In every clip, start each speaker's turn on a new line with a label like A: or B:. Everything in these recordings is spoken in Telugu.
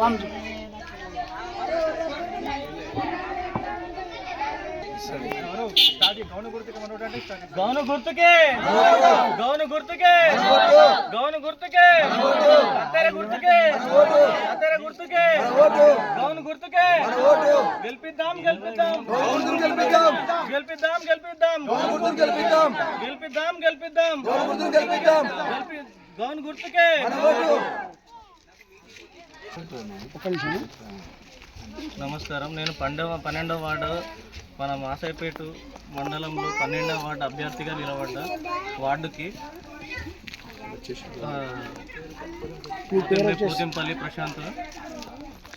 A: వంశీ గౌన గుర్తుకే. గౌను గుర్తుకే. గౌను గుర్తుకే. అత్తెర గుర్తుకే. అత్తెర గుర్తుకే. గౌను గుర్తుకే. గెలిపిద్దాం గెలిపిద్దాం. గెలిపిద్దాం గెలిపిద్దాం. గెలిపిద్దాం గెలిపిద్దాం. గెలిపిద్దాం గెలిపిద్దాం గెలిపిద్దాం గౌన్ గుర్తుకే. నమస్కారం. నేను పండవ పన్నెండవ వార్డు మన మాసాయిపేట మండలంలో పన్నెండవ వార్డు అభ్యర్థిగా నిలబడ్డా వార్డుకి పూజంపల్లి పోతింపల్లి ప్రశాంత్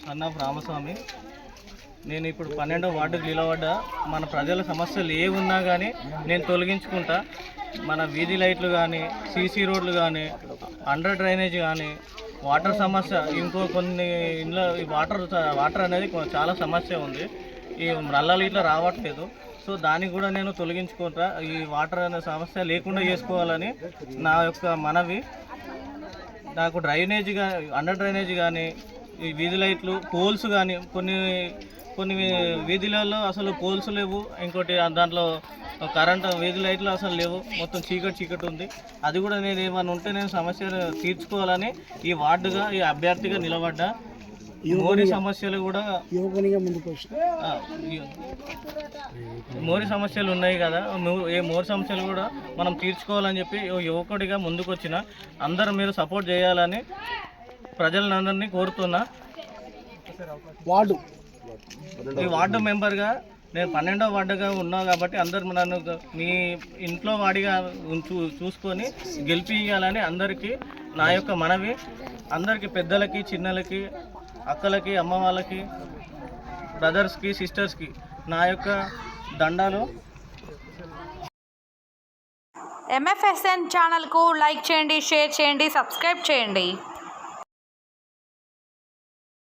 A: సన్ ఆఫ్ రామస్వామి. నేను ఇప్పుడు పన్నెండవ వార్డుకు నిలబడ్డా. మన ప్రజల సమస్యలు ఏ ఉన్నా కానీ నేను తొలగించుకుంటా. మన వీధి లైట్లు కానీ సీసీ రోడ్లు కానీ అండర్ డ్రైనేజ్ కానీ వాటర్ సమస్య ఇంకో కొన్ని ఇంట్లో ఈ వాటర్ వాటర్ అనేది చాలా సమస్య ఉంది. ఈ నల్లలు ఇట్లా రావట్లేదు. సో దాన్ని కూడా నేను తొలగించుకుంటా. ఈ వాటర్ అనే సమస్య లేకుండా చేసుకోవాలని నా యొక్క మనవి. నాకు డ్రైనేజ్ కానీ అండర్ డ్రైనేజ్ కానీ ఈ వీధి లైట్లు పోల్స్ కానీ కొన్ని కొన్ని వీధులలో అసలు పోల్స్ లేవు. ఇంకోటి దాంట్లో కరెంట్ వీధి లైట్లు అసలు లేవు. మొత్తం చీకటి చీకటి ఉంది. అది కూడా నేను ఏమైనా ఉంటే నేను సమస్య తీర్చుకోవాలని ఈ వార్డుగా ఈ అభ్యర్థిగా నిలబడ్డా. మోరీ సమస్యలు కూడా మోరీ సమస్యలు ఉన్నాయి కదా. ఏ మోరీ సమస్యలు కూడా మనం తీర్చుకోవాలని చెప్పి యువకుడిగా ముందుకు వచ్చిన అందరూ మీరు సపోర్ట్ చేయాలని ప్రజలందరినీ కోరుతున్నా.
B: వార్డు.
A: ఈ వార్డు మెంబర్గా నేను పన్నెండో వార్డుగా ఉన్నా కాబట్టి అందరు నన్ను మీ ఇంట్లో వాడిగా ఉంచు చూసుకొని గెలిపియాలని అందరికీ నా యొక్క మనవి. అందరికీ పెద్దలకి చిన్నలకి అక్కలకి అమ్మ వాళ్ళకి బ్రదర్స్కి సిస్టర్స్కి నా యొక్క దండాలు.
C: ఎంఎఫ్ఎస్ఎన్ ఛానల్కు లైక్ చేయండి షేర్ చేయండి సబ్స్క్రైబ్ చేయండి.